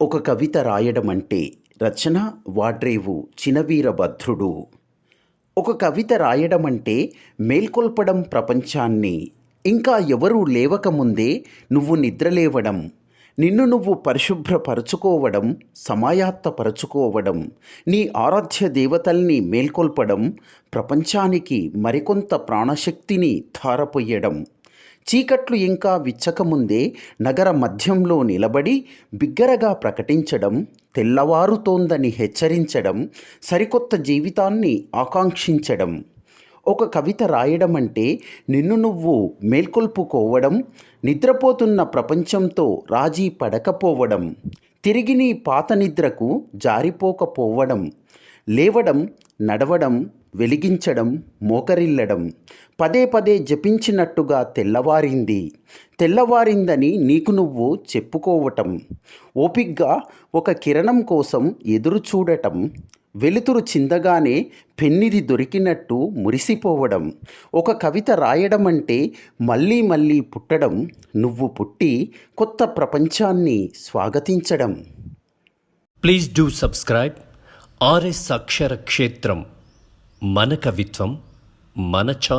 ఒక కవిత రాయడం అంటే రచన వాడ్రేవు చినవీరభద్రుడు. ఒక కవిత రాయడం అంటే మేల్కొల్పడం ప్రపంచాన్ని. ఇంకా ఎవరూ లేవకముందే నువ్వు నిద్రలేవడం. నిన్ను నువ్వు పరిశుభ్రపరచుకోవడం సమాయాత్తపరచుకోవడం నీ ఆరాధ్య దేవతల్ని మేల్కొల్పడం ప్రపంచానికి మరికొంత ప్రాణశక్తిని ధారపోయడం చీకట్లు ఇంకా విచ్చకముందే నగర మధ్యంలో నిలబడి బిగ్గరగా ప్రకటించడం తెల్లవారుతోందని హెచ్చరించడం సరికొత్త జీవితాన్ని ఆకాంక్షించడం. ఒక కవిత రాయడం అంటే నిన్ను నువ్వు మేల్కొల్పుకోవడం నిద్రపోతున్న ప్రపంచంతో రాజీ పడకపోవడం తిరిగి నీ పాత నిద్రకు జారిపోకపోవడం లేవడం నడవడం వెలిగించడం మోకరిల్లడం పదే పదే జపించినట్టుగా తెల్లవారింది. తెల్లవారిందని నీకు నువ్వు చెప్పుకోవటం ఓపిగ్గా ఒక కిరణం కోసం ఎదురు చూడటం వెలుతురు చిందగానే పెన్నిది దొరికినట్టు మురిసిపోవడం ఒక కవిత రాయడం అంటే మళ్ళీ మళ్ళీ పుట్టడం నువ్వు పుట్టి కొత్త ప్రపంచాన్ని స్వాగతించడం. Please do subscribe R S Akshara Kshetram. మన కవిత్వం మన ఛానల్